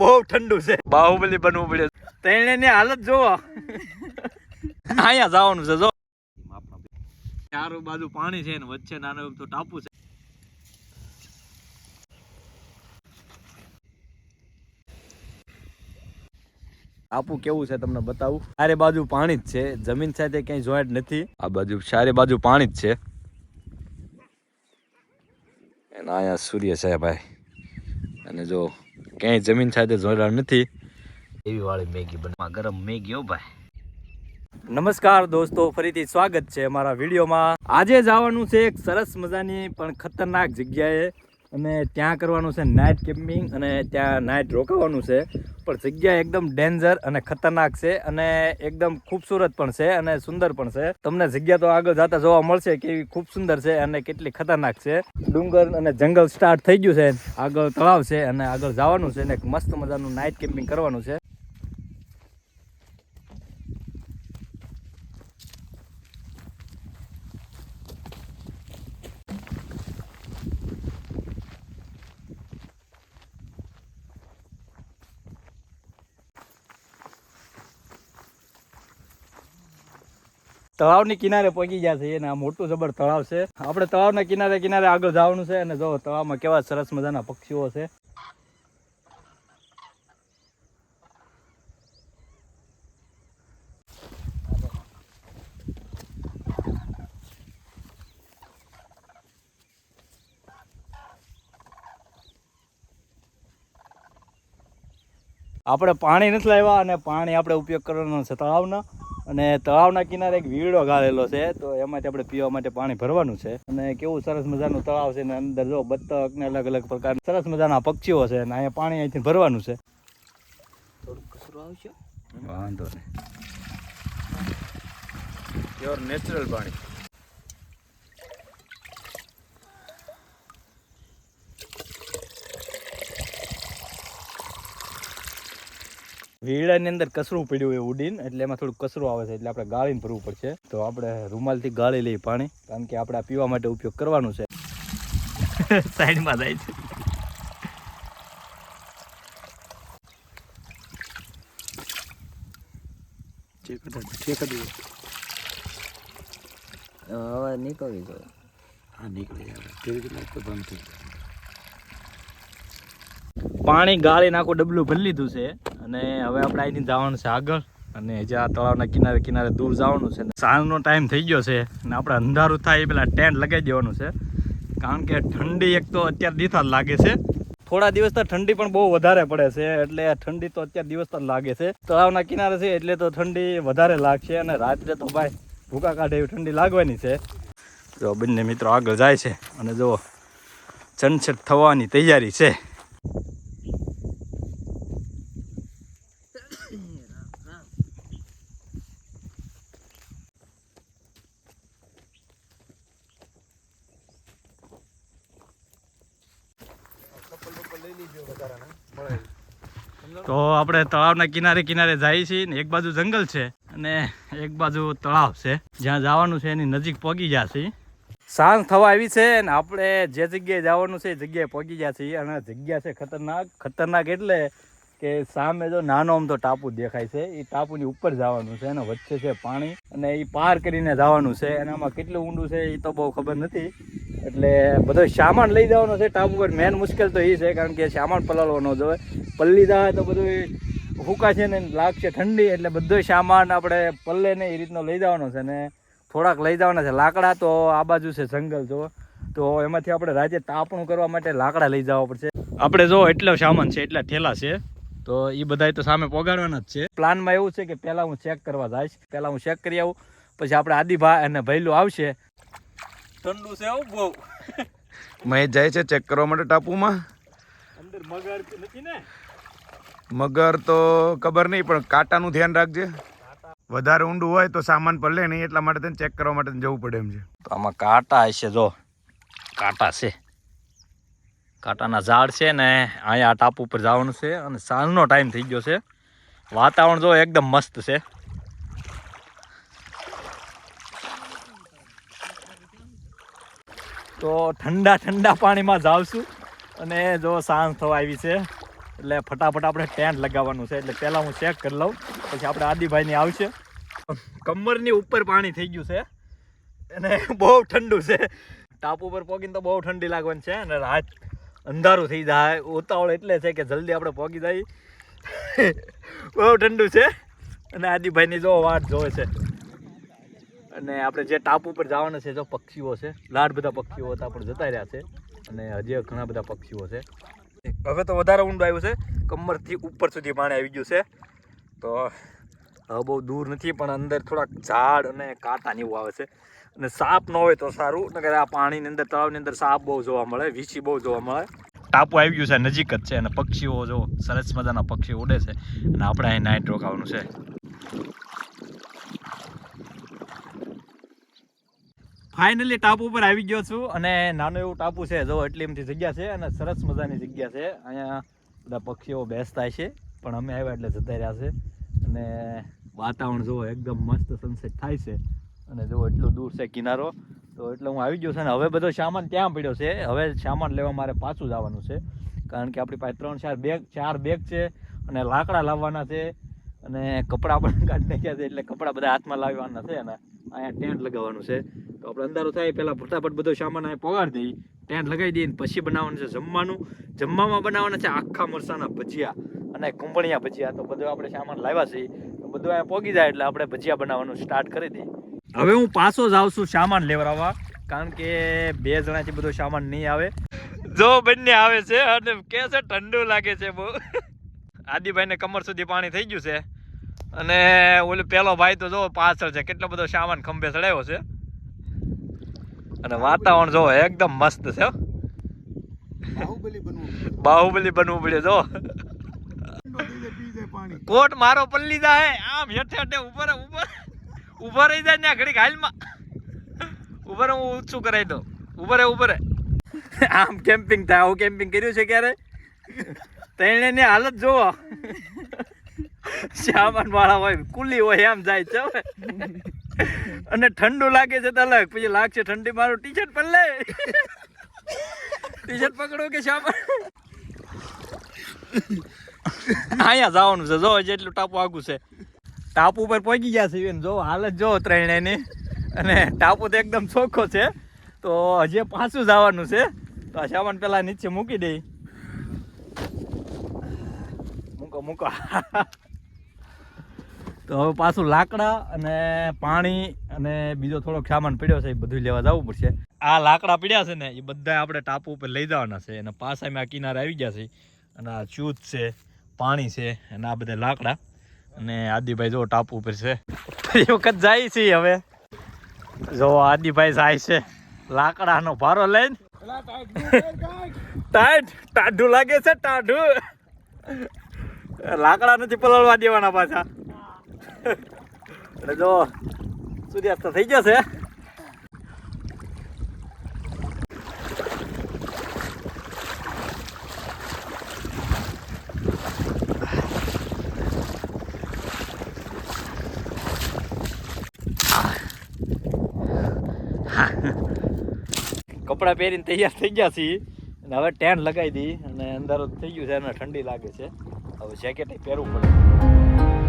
બહુ ઠંડુ છે. બાહુબલી બનવું પડે. તેને ની હાલત જોવો. અહીંયા જવાનું છે જો. ચારો બાજુ પાણી છે ને વચ્ચે નાનો તો ટાપુ છે. ટાપુ કેવું છે તમને બતાવું? ચારે બાજુ પાણી જ છે જમીન સાથે ક્યાંય જોઈન્ટ નથી. આ બાજુ ચારે બાજુ પાણી જ છે. અને અહીંયા સૂર્ય છે ભાઈ. અને જો ક્યાંય જમીન સાથે જોડાણ નથી. એવી વાળી મેગી બનવા ગરમ મેગી હો ભાઈ. નમસ્કાર દોસ્તો ફરીથી સ્વાગત છે અમારા વિડીયોમાં. આજે જવાનું છે એક સરસ મજાની પણ ખતરનાક જગ્યાએ. અને ત્યાં કરવાનું છે નાઇટ કેમ્પિંગ અને ત્યાં નાઇટ રોકાવાનું છે. પણ જગ્યા એકદમ ડેન્જર અને ખતરનાક છે અને એકદમ ખૂબસૂરત પણ છે અને સુંદર પણ છે. તમને જગ્યા તો આગળ જતા જોવા મળશે કેવી ખૂબ સુંદર છે અને કેટલી ખતરનાક છે. ડુંગર અને જંગલ સ્ટાર્ટ થઈ ગયું છે. આગળ તળાવ છે અને આગળ જવાનું છે અને મસ્ત મજાનું નાઇટ કેમ્પિંગ કરવાનું છે. તળાવની કિનારે પહોંચી ગયા છે અને આ મોટું જબર તળાવ છે. આપણે તળાવના કિનારે કિનારે આગળ જવાનું છે અને જો તળાવમાં કેવા સરસ મજાના પક્ષીઓ છે. આપણે પાણી નથી લાવ્યા અને પાણી આપણે ઉપયોગ કરવાનો છે તળાવનો. અને તળાવના કિનારે એક વીડો ગાળેલો છે, તો એમાંથી આપણે પીવા માટે પાણી ભરવાનું છે. અને કેવું સરસ મજાનું તળાવ છે ને અંદર જો બતક ને અલગ અલગ પ્રકારના સરસ મજાના પક્ષીઓ છે અને અહીંયા પાણી અહીંથી ભરવાનું છે. વાંધો નહીં. પ્યોર નેચરલ પાણી. વીડાની અંદર કચરું પડ્યું હોય ઉડીને એટલે એમાં થોડું કચરું આવે છે એટલે આપણે ગાળીને ભરવું પડશે. તો આપણે રૂમાલથી ગાળી લઈએ પાણી કારણ કે આપણે પીવા માટે ઉપયોગ કરવાનું છે. સાઈડમાં જાય છે. હવે જોઈએ પાણી ગાળી નાખું ડબલું ભરી લીધું છે. અને હવે આપણે અહીંથી જવાનું છે આગળ. અને જ્યાં તળાવના કિનારે કિનારે દૂર જવાનું છે. સાંજનો ટાઈમ થઈ ગયો છે અને આપણે અંધારું થાય એ પેલા ટેન્ટ લગાવી દેવાનું છે. કારણ કે ઠંડી એક તો અત્યારે દીથા જ લાગે છે. થોડા દિવસ તો ઠંડી પણ બહુ વધારે પડે છે. એટલે ઠંડી તો અત્યારે દિવસ તો લાગે છે. તળાવના કિનારે છે એટલે તો ઠંડી વધારે લાગશે અને રાત્રે તો ભાઈ ભૂકા કાઢે એવી ઠંડી લાગવાની છે. જો બંને મિત્રો આગળ જાય છે. અને જો સનસેટ થવાની તૈયારી છે. તો આપણે તળાવના કિનારે કિનારે જઈએ છીએ ને એક બાજુ જંગલ છે અને એક બાજુ તળાવ છે. જ્યાં જવાનું છે એની નજીક પહોંચી છીએ. સાંજ થવા આવી છે ને આપણે જે જગ્યાએ જવાનું છે એ જગ્યાએ પહોંચી ગયા છીએ. અને જગ્યા છે ખતરનાક. ખતરનાક એટલે કે સામે જો નાનો આમ તો ટાપુ દેખાય છે. એ ટાપુની ઉપર જવાનું છે અને વચ્ચે છે પાણી. અને એ પાર કરીને જવાનું છે. અને આમાં કેટલું ઊંડું છે એ તો બહુ ખબર નથી. એટલે બધો સામાન લઈ જવાનો છે. ટાપુ પર મેન મુશ્કેલ તો એ છે કારણ કે સામાન પલાળવાનો જ હોય. પલ્લી જાય તો બધું હુકા છે ને લાગશે ઠંડી એટલે બધો સામાન આપણે પલ્લે ને એ રીતનો લઈ જવાનો છે ને. થોડાક લઈ જવાના છે. લાકડા તો આ બાજુ છે જંગલ જો. તો એમાંથી આપણે રાજે તાપણું કરવા માટે લાકડા લઈ જવા પડશે. આપણે જો એટલો સામાન છે એટલા ઠેલા છે તો એ બધા તો સામે પોગાડવાના જ છે. પ્લાનમાં એવું છે કે પહેલાં હું ચેક કરવા જઈશ. પહેલાં હું ચેક કરી આવું. પછી આપણે આદિભા અને ભૈલું આવશે. ઠંડુ છે આવું બહુ. મહેશ જાય છે ચેક કરવા માટે ટાપુમાં. અંદર મગર નથી ને? મગર તો ખબર નહીં પણ કાંટાનું ધ્યાન રાખજે. વધારે ઊંડું હોય તો સામાન પલ્લે નહીં એટલા માટે તને ચેક કરવા માટે જવું પડે એમ છે. તો આમાં કાંટા હશે જો. કાંટા છે. કાંટાના ઝાડ છે ને અહીંયા આ ટાપુ ઉપર જવાનું છે અને સાંજનો ટાઈમ થઈ ગયો છે. વાતાવરણ જો એકદમ મસ્ત છે. તો ઠંડા ઠંડા પાણીમાં જાવશું. અને જો સાંજ થવા આવી છે, એટલે ફટાફટ આપણે ટેન્ટ લગાવવાનું છે. એટલે પહેલાં હું ચેક કરી લઉં, પછી આપણે આદિભાઈની આવશે. કમરની ઉપર પાણી થઈ ગયું છે, અને બહુ ઠંડુ છે. ટાપુ પર પોગીને તો બહુ ઠંડી લાગવાની છે, અને રાત અંધારું થઈ જાય. ઉતાવળ એટલે છે કે જલ્દી આપણે પોગી જાય બહુ ઠંડુ છે. અને આદિભાઈની જો વાટ જોવે છે. અને આપણે જે ટાપુ પર જવાના છે, જો પક્ષીઓ છે, લાડ બધા પક્ષીઓ હતા, પણ જતા રહ્યા છે. અને હજી ઘણા બધા પક્ષીઓ છે. હવે તો વધારે ઊંડું આવ્યું છે. કમરથી ઉપર સુધી પાણી આવી ગયું છે. તો હવે બહુ દૂર નથી, પણ અંદર થોડાક ઝાડ અને કાંટા એવું આવે છે. અને સાપ ન હોય તો સારું, નકર આ પાણીની અંદર, તળાવની અંદર સાપ બહુ જોવા મળે, વીછી બહુ જોવા મળે. ટાપુ આવી ગયું છે, નજીક જ છે, અને પક્ષીઓ જો સરસ મજાના પક્ષીઓ ઉડે છે. અને આપણે અહીં નાઇટ રોકાવાનું છે. ફાઇનલી ટાપુ ઉપર આવી ગયો છું અને નાનું એવું ટાપુ છે, જો એટલી એમથી જગ્યા છે અને સરસ મજાની જગ્યા છે. અહીંયા બધા પક્ષીઓ બેસતા છે, પણ અમે આવ્યા એટલે જતા રહ્યા છે. અને વાતાવરણ જુઓ, એકદમ મસ્ત સનસેટ થાય છે. અને જુઓ, એટલું દૂર છે કિનારો. તો એટલે હું આવી ગયો છું અને હવે બધો સામાન ત્યાં પડ્યો છે? હવે સામાન લેવા મારે પાછું જવાનું છે. કારણ કે આપણી પાસે ત્રણ, ચાર બેગ ચાર બેગ છે અને લાકડા લાવવાના છે અને કપડાં પણ કાઢી નાખ્યા છે, એટલે કપડાં બધા હાથમાં લાવવાના છે અને અહીંયા ટેન્ટ લગાવવાનું છે. તો આપણે અંધારું થાય પહેલાં ફટાફટ બધો સામાન અહીંયા પગાડી દઈએ ટેન્ટ લગાવી દઈએ પછી બનાવવાનું છે જમવાનું. જમવામાં બનાવવાના છે આખા મરસાના ભજીયા અને કુંભણિયા ભજીયા. તો બધું આપણે સામાન લાવ્યા છે. તો બધું અહીંયા પોગી જાય એટલે આપણે ભજીયા બનાવવાનું સ્ટાર્ટ કરી દઈએ હવે હું પાછો જ આવું છું સામાન લેવડાવવા, કારણ કે બે જણાથી બધો સામાન નહીં આવે. જો બંને આવે છે અને કે છે ઠંડુ લાગે છે બહુ. આદિભાઈને કમર સુધી પાણી થઈ ગયું છે. અને ઓલો પેલો ભાઈ તો જો પાછળ છે, કેટલો બધો સામાન ખંભે ચડાવ્યો છે. અને વાતાવરણ જો એકદમ મસ્ત છે બાહુબલી બનવું પડે. જો. કોટ મારો પલ્લી જાય આમ હેઠે હેઠે ઉપર ઉપર ઊભા રહી. જાય ત્યાં ઘડીક હાલમાં. ઊભા રહે હું ઊંચું કરાવી દઉં. ઊભા રહે ઊભા રહે. આમ કેમ્પિંગ થાય આવું કેમ્પિંગ કર્યું છે ક્યારે? તેણે ની હાલત જોવો સામાન વાળા હોય કુલી હોય એમ જાય છે. અને ઠંડુ લાગે છે તો અલગ. પછી લાગશે ઠંડી મારું ટી શર્ટ પણ લે. ટી શર્ટ પકડો કે શા અહીંયા જવાનું છે. જો, જેટલું ટાપુ આગું છે. ટાપુ ઉપર પહોંચી ગયા છે જો હાલત જો ત્રણેયની. અને ટાપુ તો એકદમ ચોખ્ખો છે. તો હજી પાછું જવાનું છે. તો આ સામાન પેલા નીચે મૂકી દઈ મૂકો મૂકો. તો હવે પાછું લાકડા અને પાણી અને બીજો થોડોક સામાન પડ્યો છે એ બધું લેવા જવું પડશે. આ લાકડા પડ્યા છે ને, એ બધા આપણે ટાપુ ઉપર લઈ જવાના છે અને પાછા આ કિનારે આવી ગયા છે. અને આ ચૂત છે, પાણી છે અને આ બધા લાકડા. અને આદિભાઈ જો ટાપુ ઉપર છે. એ વખત જાય છે હવે. જો આદિભાઈ જાય છે લાકડાનો ભારો લઈને. ટાઈટ ટાઢું લાગે છે, ટાઢું. લાકડા નથી પલળવા દેવાના પાછા. એટલે જો, સૂર્યાસ્ત થઈ ગયો છે. કપડાં પહેરીને તૈયાર થઈ ગયા છીએ. અને હવે ટેન્ટ લગાવી દી. અને અંદર થઈ ગયું છે અને ઠંડી લાગે છે. હવે જેકેટ પહેરવું પડે.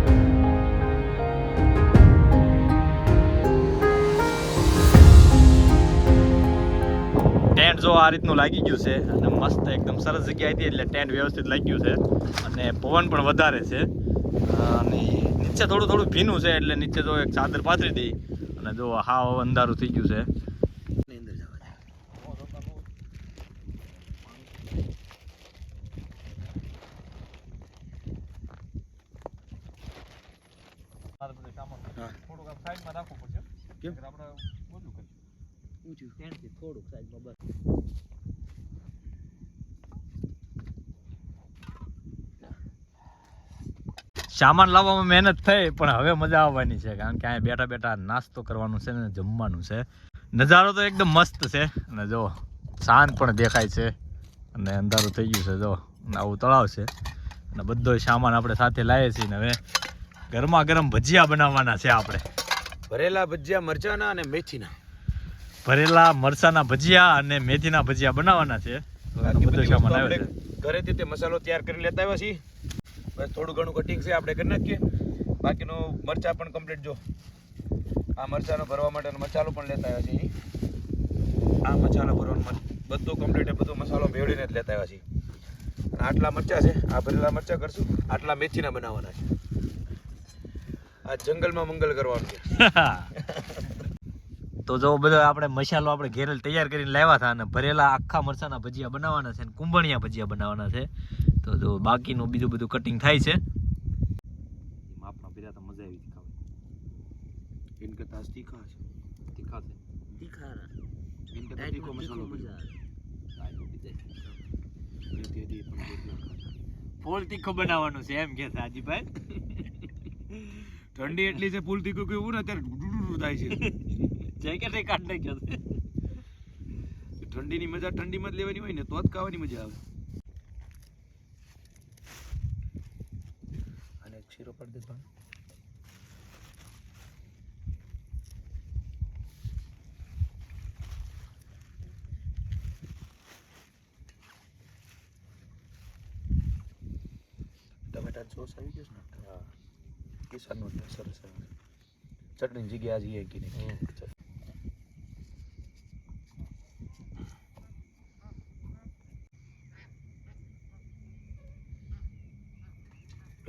ટેન્ટ જો આ રીતનું લાગી ગયું છે અને મસ્ત એકદમ સરસ જગ્યા હતી એટલે ટેન્ટ વ્યવસ્થિત લાગ્યું છે. અને પવન પણ વધારે છે. અને નીચે થોડું થોડું ભીનું છે એટલે નીચે જો એક ચાદર પાથરી દઈ અને જો હાવ અંધારું થઈ ગયું છે. થોડુંક સાઈડમાં રાખવું પડશે. કેમ? આપણે ઊંચું ટેન્ટથી થોડુંક સાઈડમાં બસ સામાન લાવવામાં મહેનત થઈ પણ હવે મજા આવવાની છે કારણ કે અહીંયા બેઠા બેઠા નાસ્તો કરવાનું છે ને જમવાનું છે. નજારો તો એકદમ મસ્ત છે અને જો શાંત પણ દેખાય છે અને અંધારું થઈ ગયું છે જો આવું તળાવ છે. અને બધો સામાન આપણે સાથે લાવીએ છીએ ને હવે ગરમા ગરમ ભજીયા બનાવવાના છે આપણે. ભરેલા ભજીયા મરચાના અને મેથીના. ભરેલા મરસાના ભજીયા અને મેથીના ભજીયા બનાવવાના છે. બધો સામાન આવે છે? ઘરેથી તે મસાલો તૈયાર કરી લેતા આવ્યા છીએ. બસ થોડું ઘણું કટિંગ છે આપણે કરી નાખીએ. બાકીનો મરચા પણ કમ્પ્લીટ જો. આ મરચાનો ભરવા માટેનો મસાલો પણ લેતા આવ્યા છીએ. આ મસાલો ભરવાનો બધું કમ્પ્લીટ બધો મસાલો ભેળીને જ લેતા આવ્યા છીએ. આટલા મરચા છે આ ભરેલા મરચા કરશું. આટલા મેથીના બનાવવાના છે. આ જંગલમાં મંગલ કરવાનું છે. તો જો બધો આપણે મસાલો આપણે ઘેર તૈયાર કરીને લાવ્યા હતા અને ભરેલા આખા મરચાના ભજીયા બનાવવાના છે અને કુંભણિયા ભજીયા બનાવવાના છે. તો જો બાકીનું બીજું બધું કટિંગ થાય છે. માપના પીરા તો મજા આવી ખાવાની. ઇન કરતા તીખા છે. તીખા છે? ઇન કરતા તીખો મસાલો ફૂલ તીખું બનાવવાનું છે એમ કે સાજીભાઈ ઠંડી એટલી છે ફૂલ તીખું કેવું ને અત્યારે થાય છે. જેકેટ કાઢ નાખ્યો ઠંડીની મજા ઠંડીમાં જ લેવાની હોય ને તો જ ખાવાની મજા આવે. અને શીરો પાડી દે ટમેટા સોસ આવી ગયો છે ને? હા. કિસાનનો સરસ ચટણી જગ્યા આજે એ કીધી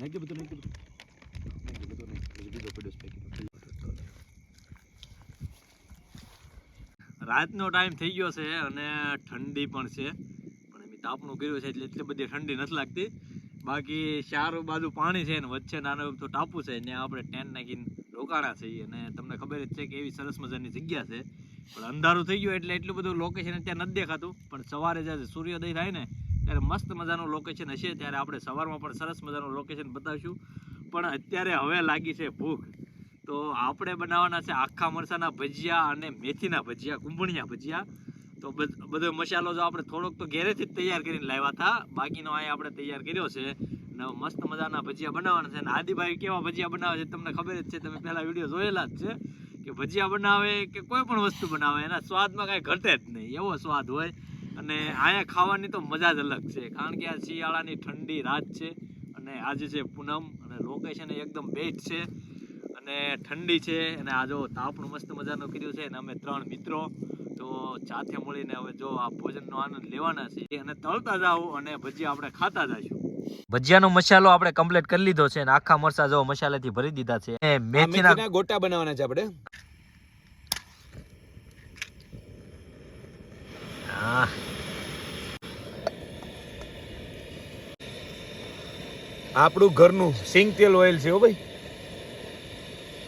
નાખી દે બધું નાખી દે બધું નાખી દે બધું નાખી દે. બીજો પડ્યો પેકેટ રાતનો ટાઈમ થઈ ગયો છે અને ઠંડી પણ છે. પણ એમ તાપણું કર્યું છે એટલે એટલી બધી ઠંડી નથી લાગતી. બાકી ચારો બાજુ પાણી છે ને વચ્ચે નાનો તો ટાપુ છે ને આપણે ટેન્ટ નાખીને રોકાણા છીએ. અને તમને ખબર જ છે કે એવી સરસ મજાની જગ્યા છે. પણ અંધારું થઈ ગયું એટલે એટલું બધું લોકેશન અત્યારે નથી દેખાતું. પણ સવારે જ્યારે સૂર્યોદય થાય ને ત્યારે મસ્ત મજાનું લોકેશન હશે. ત્યારે આપણે સવારમાં પણ સરસ મજાનું લોકેશન બતાવીશું. પણ અત્યારે હવે લાગી છે ભૂખ. તો આપણે બનાવવાના છે આખા મરસાના ભજીયા અને મેથીના ભજીયા, કુંભણિયા ભજીયા. તો બધ- મસાલો જો આપણે થોડોક તો ઘેરેથી જ તૈયાર કરીને લાવ્યા હતા. બાકીનો અહીંયા આપણે તૈયાર કર્યો છે. મસ્ત મજાના ભજીયા બનાવવાના છે. અને આદિભાઈ કેવા ભજીયા બનાવે છે તમને ખબર જ છે. તમે પહેલાં વીડિયો જોયેલા જ છે કે ભજીયા બનાવે કે કોઈ પણ વસ્તુ બનાવે. એના સ્વાદમાં કાંઈ ઘટે જ નહીં. એવો સ્વાદ હોય. અને અહીંયા ખાવાની તો મજા જ અલગ છે કારણ કે આ શિયાળાની ઠંડી રાત છે અને આજે છે પૂનમ અને લોકેશન એકદમ બેસ્ટ છે. અને ઠંડી છે અને આ જો તાપણું મસ્ત મજાનું કર્યું છે અને અમે ત્રણ મિત્રો તો સાથે મળીને હવે જો આ ભોજનનો આનંદ લેવાના છે અને તળતા જાવ અને ભજીયા આપણે ખાતા જઈશું ભજીયાનો મસાલો આપણે કમ્પ્લીટ કરી લીધો છે અને આખા મરચા જો મસાલાથી ભરી દીધા છે. અને મેથીના ગોટા બનાવવાના છે આપણે. હા. આપણું ઘરનું સિંગ તેલ ઓઇલ છે હો ભાઈ.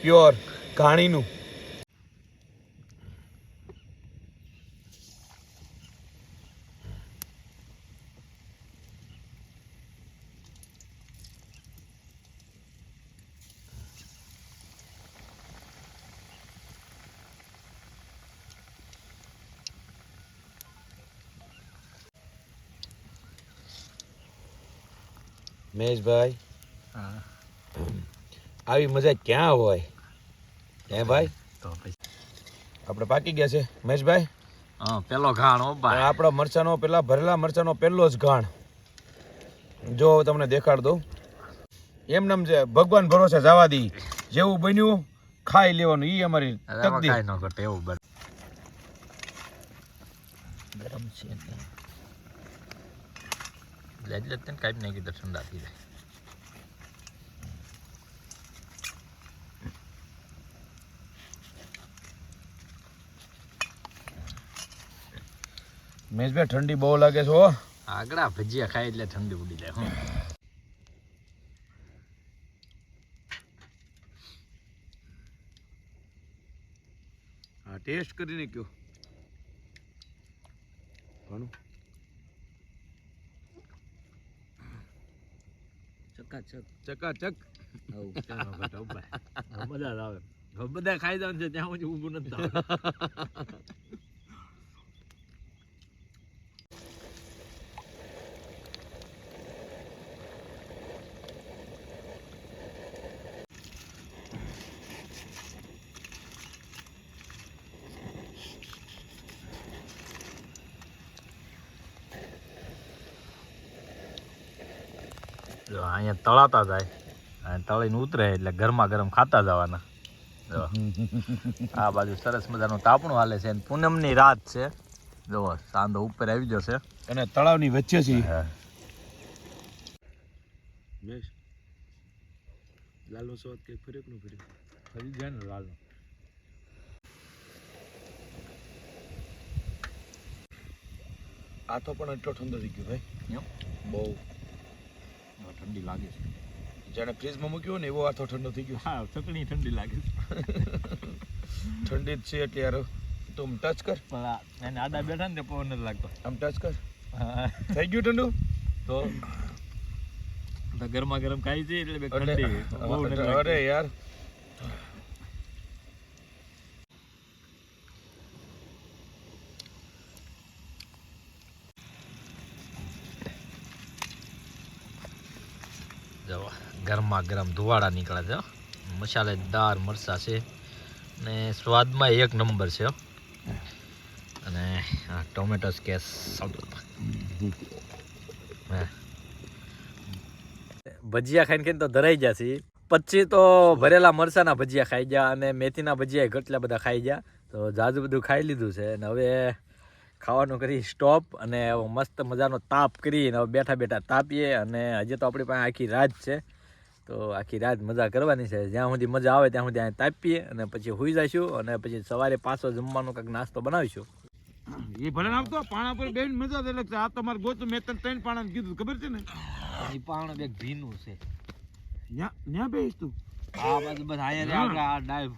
પ્યોર ઘાણીનું. મહેશભાઈ આવી મજા ક્યાં હોય? હે ભાઈ? તો આપણે પાકી ગયા છે. મહેશભાઈ હા પેલો ઘાણ ભાઈ. આપણા મરચાનો પેલા ભરેલા મરચાનો પહેલો જ ઘાણ. જો તમને દેખાડ દઉં. એમ નામ છે ભગવાન ભરોસે જવા દી. જેવું બન્યું ખાઈ લેવાનું. ઈ અમારી તકદીર. ન ઘટે એવું બને. ગરમ છે એટલે એટલે જ તને કાઢી નહીં તો ઠંડા થઈ જાય મહેશભાઈ ઠંડી બહુ લાગે છે હો. આગળ ભજીયા ખાય એટલે ઠંડી ઉડી જાય હું. હા ટેસ્ટ કરીને કયો ઘણું ચકાચક. મજા જ આવે. બધા ખાઈ જવાનું છે ત્યાં હું ઊભું નથી જો અહીંયા તળાતા જાય. અને તળીને ઉતરે એટલે ગરમા ગરમ ખાતા જવાના. જો આ બાજુ સરસ મજાનું તાપણું હાલે છે અને પૂનમની રાત છે. જો સાંધો ઉપર આવી જશે અને તળાવની વચ્ચે છે. ઈ. હા. લાલો સ્વાદ કઈ ફર્યો નું ફર્યો ફરી જાય ને લાલનો. આ તો પણ એટલો ઠંડો થઈ ગયો ભાઈ. બહુ. ઠંડી લાગે છે. જેને ફ્રીજમાં મૂક્યો ને એવો આથો ઠંડો થઈ ગયો. હા ચકણી ઠંડી લાગે છે. ઠંડી જ છે એટલે યાર તું ટચ કર. એને આડા બેઠા ને પવન નથી લાગતો. આમ ટચ કર. થઈ ગયું ઠંડુ? તો ગરમા ગરમ ખાઈ છે એટલે બે ઠંડી અરે યાર જો ગરમા ગરમ ધુવાડા નીકળે છે. મસાલેદાર મરચાં છે ને સ્વાદમાં એક નંબર છે અને આ ટોમેટો કેસ ભજીયા ખાઈને ખાઈને તો ધરાઈ ગયા પછી તો ભરેલા મરચાના ભજીયા ખાઈ ગયા અને મેથીના ભજીયા ઘટલા બધા ખાઈ ગયા. તો જાજુ બધું ખાઈ લીધું છે અને હવે ખાવાનું કરી સ્ટોપ અને મસ્ત મજાનો તાપ કરીને હવે બેઠા બેઠા તાપીએ અને હજી તો આપણી પાસે આખી રાત છે. તો આખી રાત મજા કરવાની છે. જ્યાં સુધી મજા આવે ત્યાં સુધી તાપીએ અને પછી હોઈ જઈશું અને પછી સવારે પાછો જમવાનો કંઈક નાસ્તો બનાવીશું. એ ભલે આવતો પાણા પર બેન મજા એટલે આ તમારે ગોતું મેં તને ત્રણ પાણા કીધું ખબર છે ને? એ પાણ એક ભીનું છે. ન્યા ન્યા બેસ તું? આ બાજુ બસ અહીંયા આગળ આ ડાય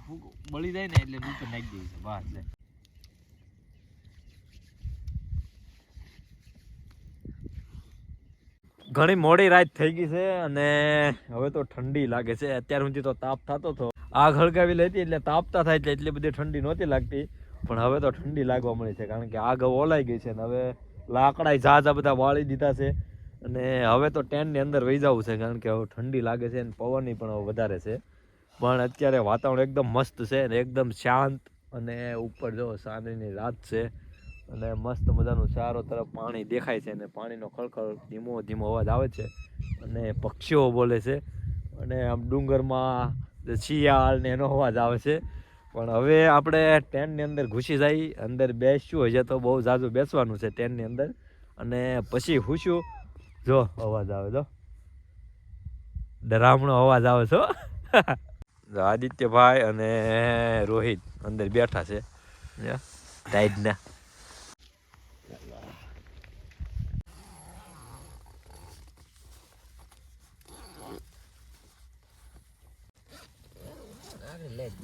બળી જાય ને એટલે નીચે નાખી દઈશ બસ ઘણી મોડી રાત થઈ ગઈ છે અને હવે તો ઠંડી લાગે છે. અત્યાર સુધી તો તાપ થતો હતો. આગ હળગાવી લેતી એટલે તાપતા થાય એટલે એટલી બધી ઠંડી નહોતી લાગતી. પણ હવે તો ઠંડી લાગવા મળી છે કારણ કે આગ ઓલાઈ ગઈ છે અને હવે લાકડા ઝાઝા બધા વાળી દીધા છે. અને હવે તો ટેન્ટની અંદર વહી જવું છે કારણ કે હવે ઠંડી લાગે છે અને પવનની પણ વધારે છે. પણ અત્યારે વાતાવરણ એકદમ મસ્ત છે અને એકદમ શાંત અને ઉપર જો સાંજની રાત છે. અને મસ્ત મજાનું ચારો તરફ પાણી દેખાય છે અને પાણીનો ખળખળ ધીમો ધીમો અવાજ આવે છે અને પક્ષીઓ બોલે છે અને આમ ડુંગરમાં શિયાળ ને એનો અવાજ આવે છે. પણ હવે આપણે ટેન્ટની અંદર ઘૂસી જઈ, અંદર બેસશું હજી તો બહુ ઝાઝું બેસવાનું છે ટેન્ટની અંદર. અને પછી હુશું જો અવાજ આવે તો ડરામણો અવાજ આવે છો આદિત્યભાઈ અને રોહિત અંદર બેઠા છે. ટાઈડના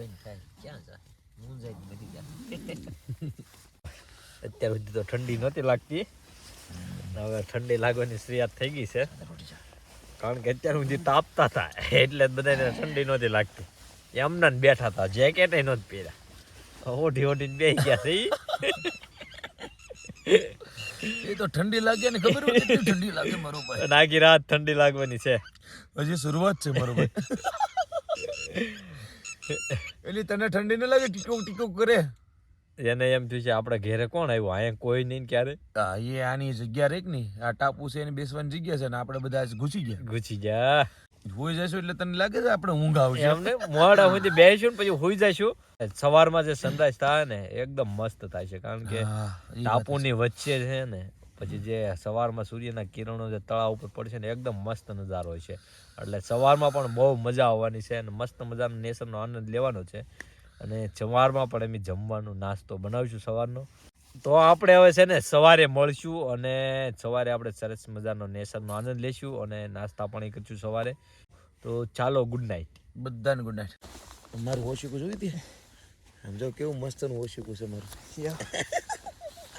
અત્યાર સુધી તો ઠંડી નહોતી લાગતી. હવે ઠંડી લાગવાની શરૂઆત થઈ ગઈ છે. કારણ કે અત્યાર સુધી તાપતા હતા એટલે બધાને ઠંડી નહોતી લાગતી. એમના બેઠા હતા જેકેટ નહોતી પહેર્યા. ઓઢી ઓઢી બે ગયા છે એ તો ઠંડી લાગે ને ખબર કેટલી ઠંડી લાગે મારો ભાઈ. નાગી રાત ઠંડી લાગવાની છે. હજી શરૂઆત છે મારો ભાઈ. એલી તને ઠંડી ન લાગે ટીકુક ટીકુક કરે. એને એમ થયું છે આપણે ઘેરે કોણ આવ્યું? અહીંયા કોઈ નહીં ક્યારે? હા એ આની જગ્યા રેકની. આ ટાપુ છે એની બેસવાની જગ્યા છે ને આપણે બધા ઘૂસી ગયા. ઘૂસી ગયા. હોઈ જશું એટલે તને લાગે છે આપણે ઊંઘ આવશે? એમને મોડા સુધી બેસીશું ને પછી હોઈ જશું. સવારમાં જે સનરાઈઝ થાય ને એકદમ મસ્ત થાય છે કારણ કે ટાપુની વચ્ચે છે ને પછી જે સવારમાં સૂર્યના કિરણો જે તળાવ ઉપર પડશે ને એકદમ મસ્ત નજારો હોય છે. એટલે સવારમાં પણ બહુ મજા આવવાની છે અને મસ્ત મજાનો નેસરનો આનંદ લેવાનો છે. અને સવારમાં પણ એમ જમવાનું નાસ્તો બનાવીશું સવારનો. તો આપણે હવે છે ને સવારે મળશું અને સવારે આપણે સરસ મજાનો નેસરનો આનંદ લેશું અને નાસ્તા પાણી કરીશું સવારે. તો ચાલો ગુડ નાઇટ. બધાને ગુડ નાઇટ. મારું ઓશિકું જોઈ હતી સમજો કેવું મસ્ત ઓશિકું છે મારું?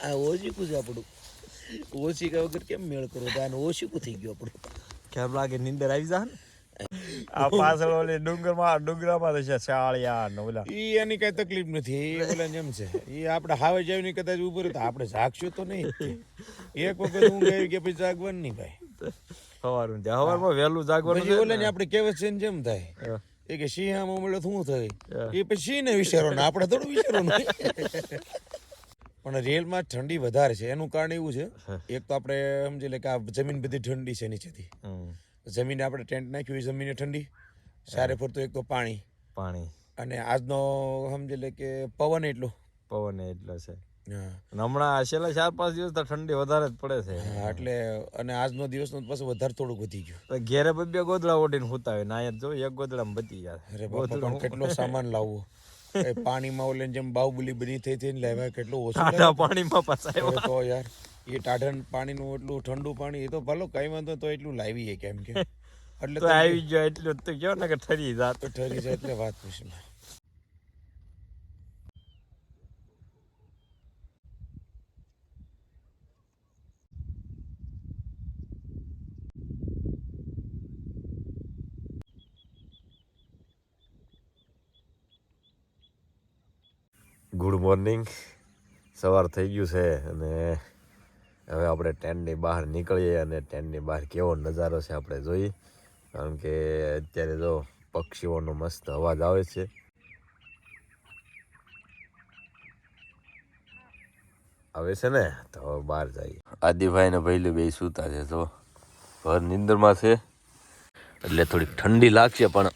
આ ઓશિકું છે આપણું? ઓશિકા વગર કેમ મેળ કરો આનું ઓશિકું થઈ ગયો આપણું. કેમ લાગે? નીંદર આવી જા આ પાછળ ઓલી ડુંગરમાં ડુંગરામાં છે શાળિયા ને ઓલા. ઈ એની કઈ તકલીફ નથી. એ ઓલા જેમ છે. ઈ આપણે હાવે જાવીને કદાચ ઉભું રહ્યું તો આપણે જાગશું તો નહીં. એક વખત ઊંઘ આવી કે પછી જાગવાનું નહીં ભાઈ. સવારનું ત્યાં સવારમાં વહેલું જાગવાનું છે ઓલા ને. આપણે કહેવત છે ને જેમ થાય. એ કે સિંહ આમ મળે શું થાય? એ પછી સિંહ ને વિચારો ને. આપણે થોડું વિચારવાનું પણ રેલમાં ઠંડી વધારે છે. એનું કારણ એવું છે એક તો આપણે સમજી લે કે આ જમીન બધી ઠંડી છે નીચેથી. જમીને આપણે ટેન્ટ નાખ્યું એ જમીને ઠંડી સારે ફરતું એક તો પાણી. પાણી. અને આજનો સમજી લે કે પવન એટલો. પવન એટલો છે. હમણાં છેલ્લા ચાર પાંચ દિવસ તો ઠંડી વધારે જ પડે છે. એટલે અને આજનો દિવસનો પાછું વધારે થોડુંક વધી ગયું. ઘેરે બે ગોદડા ઓઢીને સુતા હોય. ના જો એક ગોદડામાં બચી જાય કેટલો સામાન લાવવો. એ પાણીમાં ઓલે જેમ બાહુબલી બની થઈ થઈને લેવા કેટલું ઓછું ટાઢા પાણીમાં ફસાયો તો યાર એ ટાઢન પાણીનું એટલું ઠંડુ પાણી એ તો ભલો કઈ વાંધો તો એટલું લાવીએ કેમ કે. એટલે તો આવી જાય એટલું તો કયો ને કે ઠરી જાત. ઠરી જાય એટલે વાત પૂછ ગુડ મોર્નિંગ સવાર થઈ ગયું છે અને હવે આપણે ટેન્ટની બહાર નીકળીએ અને ટેન્ટની બહાર કેવો નજારો છે આપણે જોઈએ. કારણ કે અત્યારે જો પક્ષીઓનો મસ્ત અવાજ આવે છે. આવે છે ને? તો બહાર જઈએ. આદિભાઈ ને બે સૂતા છે તો ઘર નિંદરમાં છે. એટલે થોડીક ઠંડી લાગશે પણ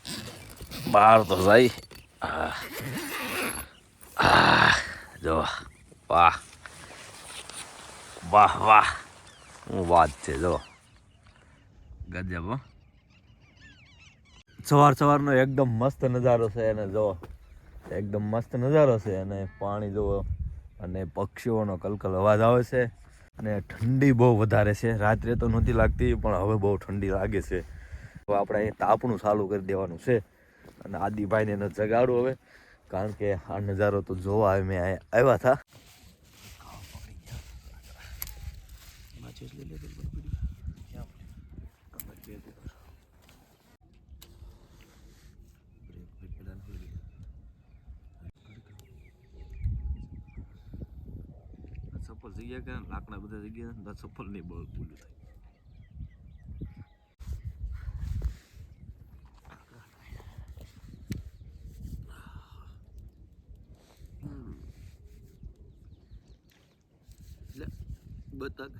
બહાર તો જાય. હા. આ જો વાહ વાહ વાહ હું વાત છે જો ગજબ સવાર સવારનો એકદમ મસ્ત નજારો છે અને જો, એકદમ મસ્ત નજારો છે અને પાણી જુઓ અને પક્ષીઓનો કલકલ અવાજ આવે છે. અને ઠંડી બહુ વધારે છે. રાત્રે તો નહોતી લાગતી, પણ હવે બહુ ઠંડી લાગે છે. તો આપણે અહીં તાપણું ચાલુ કરી દેવાનું છે. અને આદિભાઈને એને જગાડું હવે. કારણ કે આ નજારો તો જોવા આવે મેં આવ્યા હતા. સફળ જગ્યા કે લાકડા બધા જગ્યા ચપ્પલ નહીં, બહુ બોલ્યું થાય બતક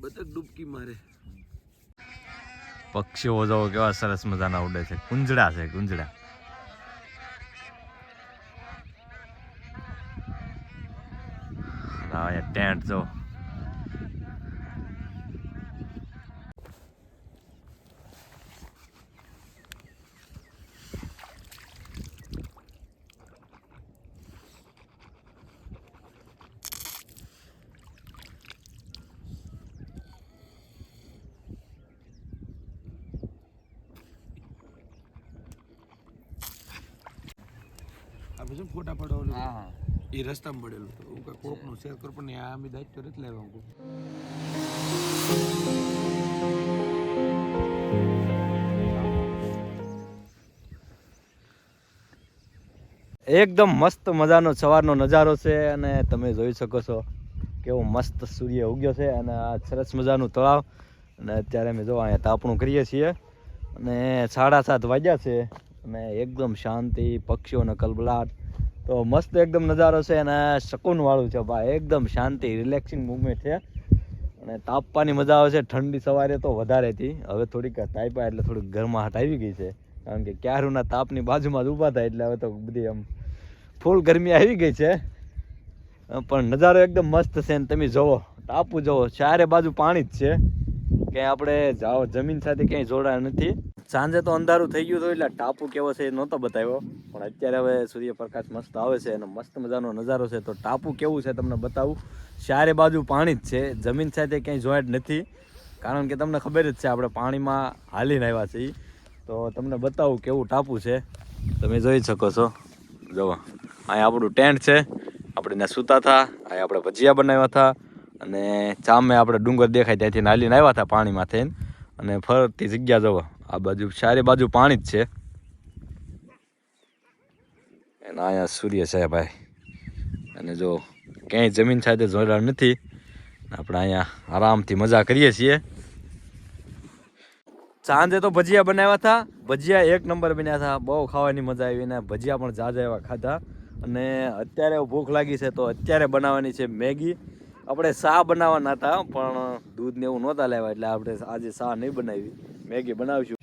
બતક ડૂબકી મારે પક્ષીઓ જોવો કેવા સરસ મજાના ઉડે છે. કુંજડા છે કુંજડા અહીંયા ટેન્ટ જો. આપણે છે ફોટા પાડવાનું. એ રસ્તામાં પડેલું તો હું કાંઈ કોકનું શેર કરું પણ આ અમે દાયિત્વ નથી લેવા હું એકદમ મસ્ત મજાનો સવારનો નજારો છે અને તમે જોઈ શકો છો કેવો મસ્ત સૂર્ય ઉગ્યો છે અને આ સરસ મજાનું તળાવ. અને અત્યારે અમે જો અહીંયા તાપણું કરીએ છીએ. અને સાડા સાત વાગ્યા છે અને એકદમ શાંતિ પક્ષીઓનો કલબલાટ તો મસ્ત એકદમ નજારો છે અને શકૂનવાળું છે ભાઈ. એકદમ શાંતિ રિલેક્સિંગ મુવમેન્ટ છે. અને તાપવાની મજા આવે છે. ઠંડી સવારે તો વધારે હતી. હવે થોડીક તાપ્યા એટલે થોડીક ગરમાહટ આવી ગઈ છે. કારણ કે ક્યારુના તાપની બાજુમાં જ ઊભા થાય એટલે હવે તો બધી આમ ફૂલ ગરમી આવી ગઈ છે. પણ નજારો એકદમ મસ્ત છે ને તમે જોવો, ટાપુ જોવો, ચારે બાજુ પાણી જ છે. ક્યાંય આપણે જાઓ જમીન સાથે ક્યાંય જોડાયા નથી. સાંજે તો અંધારું થઈ ગયું હતું એટલે ટાપુ કેવો છે એ નહોતો બતાવ્યો. પણ અત્યારે હવે સૂર્યપ્રકાશ મસ્ત આવે છે અને મસ્ત મજાનો નજારો છે. તો ટાપુ કેવું છે તમને બતાવું. ચારે બાજુ પાણી જ છે. જમીન સાથે ક્યાંય જોયા નથી. કારણ કે તમને ખબર જ છે, આપણે પાણીમાં હાલીને આવ્યા છીએ. તો તમને બતાવું કેવું ટાપુ છે. તમે જોઈ શકો છો. જુઓ અહીંયા આપણું ટેન્ટ છે. આપણે ત્યાં સૂતા હતા. અહીંયા આપણે ભજીયા બનાવ્યા હતા. અને સામે આપણે ડુંગર દેખાય ત્યાંથી નાલીને આવ્યા હતા પાણીમાં થઈને. અને ફરતી જગ્યા જવો. આ બાજુ, ચારે બાજુ પાણી જ છે. અને અહીંયા સૂર્ય છે ભાઈ. અને જો ક્યાંય જમીન સાથે જોડાણ નથી, આપણે અહીંયા આરામથી મજા કરીએ છીએ. સાંજે તો ભજીયા બનાવ્યા હતા. ભજીયા એક નંબર બન્યા હતા. બહુ ખાવાની મજા આવી ને ભજીયા પણ જાજા એવા ખાધા. અને અત્યારે ભૂખ લાગી છે તો અત્યારે બનાવવાની છે મેગી. આપણે શા બનાવવાના હતા, પણ દૂધ ને એવું નહોતા લેવા, એટલે આપણે આજે શા નહીં બનાવી. મેગી બનાવીશું.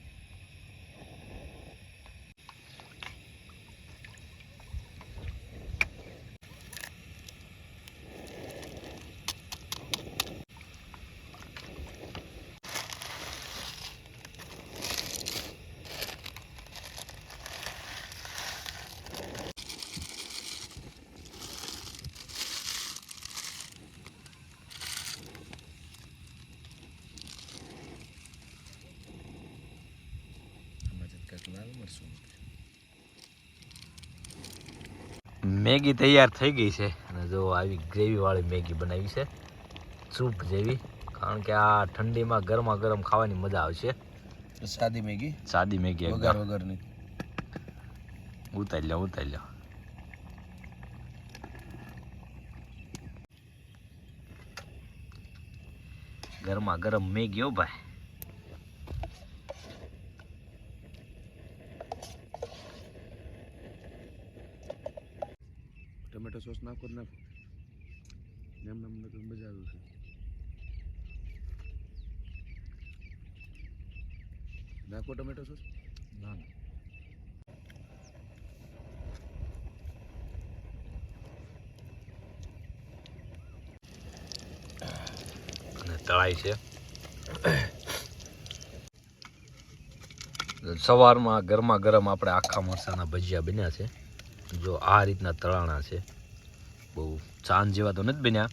મેગી તૈયાર થઈ ગઈ છે. અને જો આવી ગ્રેવીવાળી મેગી બનાવી છે. સૂપ જેવી. કારણ કે આ ઠંડીમાં ગરમા ગરમ ખાવાની મજા આવશે. સાદી મેગી. સાદી મેગી વગર વગરની ઉતારી લો ઉતારી લો. ગરમા ગરમ મેગી હો ભાઈ. ટમેટો નાખો. જ નાખો એમ નામ તો મજા આવ્યું છે નાખો ટમેટો સોસ? ના અને તળાય છે. સવારમાં ગરમા ગરમ આપણે આખા મરસાના ભજીયા બન્યા છે. જો આ રીતના તળાણા છે. બહુ ચાંદ જેવા તો નથી બન્યા.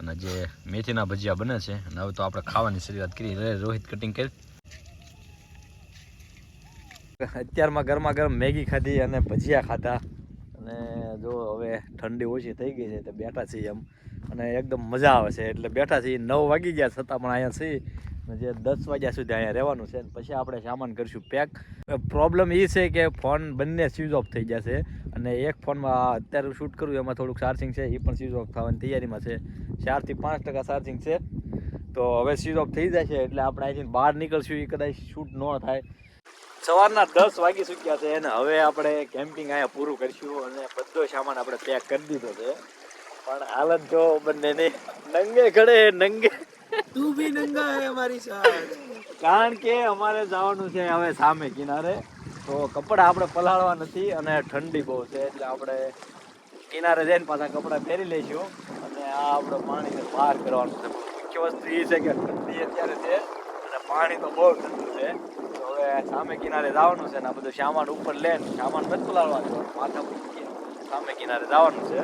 અને જે મેથીના ભજીયા બને છે. અને હવે તો આપણે ખાવાની શરૂઆત કરી. રોહિત કટિંગ કરી. અત્યારમાં ગરમા ગરમ મેગી ખાધી અને ભજીયા ખાધા. અને જો હવે ઠંડી ઓછી થઈ ગઈ છે તો બેઠા છીએ એમ. અને એકદમ મજા આવે છે. એટલે બેઠા છીએ. નવ વાગી ગયા છતાં પણ અહીંયા છીએ. જે દસ વાગ્યા સુધી અહીંયા રહેવાનું છે પછી આપણે સામાન કરીશું પેક પ્રોબ્લેમ એ છે કે ફોન બંને સ્વિચ ઓફ થઈ જશે અને એક ફોનમાં અત્યારે શૂટ કરું એમાં થોડુંક ચાર્જિંગ છે એ પણ સ્વિચ ઓફ થવાની તૈયારીમાં છે. ચારથી પાંચ ટકા ચાર્જિંગ છે. તો હવે સ્વિચ ઓફ થઈ જશે એટલે આપણે અહીંથી બહાર નીકળશું એ કદાચ શૂટ ન થાય. સવારના દસ વાગી ચૂક્યા છે અને હવે આપણે કેમ્પિંગ અહીંયા પૂરું કરીશું અને બધો સામાન આપણે પેક કરી દીધો છે. પણ હાલત જો બંનેની નંગે ઘડે, નંગે તું ભી નંગા હે અમારી સાથ. કારણ કે અમારે જવાનું છે હવે સામે કિનારે. તો કપડાં આપણે પલાળવા નથી અને ઠંડી બહુ છે, એટલે આપણે કિનારે જઈને પાછા કપડાં પહેરી લઈશું. અને આ આપણે પાણીને બહાર કરવાનું છે. મુખ્ય વસ્તુ એ છે કે ઠંડી અત્યારે છે અને પાણી તો બહુ ઠંડુ છે. તો હવે સામે કિનારે જવાનું છે ને આ બધું સામાન ઉપર લે સામાન નથી પલાળવાનું, માથા સામે કિનારે જવાનું છે.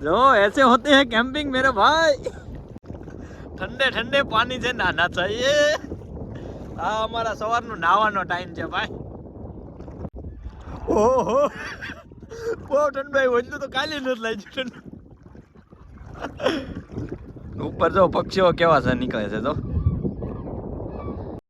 जो ऐसे होते हैं कैंपिंग मेरे भाई ठंडे ठंडे पानी से नहाना चाहिए આ અમારા સવારનો નાવાનો ટાઈમ છે ભાઈ ઓહો બહુ ઠંડુ આવ્યું એટલું તો કાલે નથી લાગ્યું ઠંડુ ઉપર જો પક્ષીઓ કેવા છે નીકળે છે તો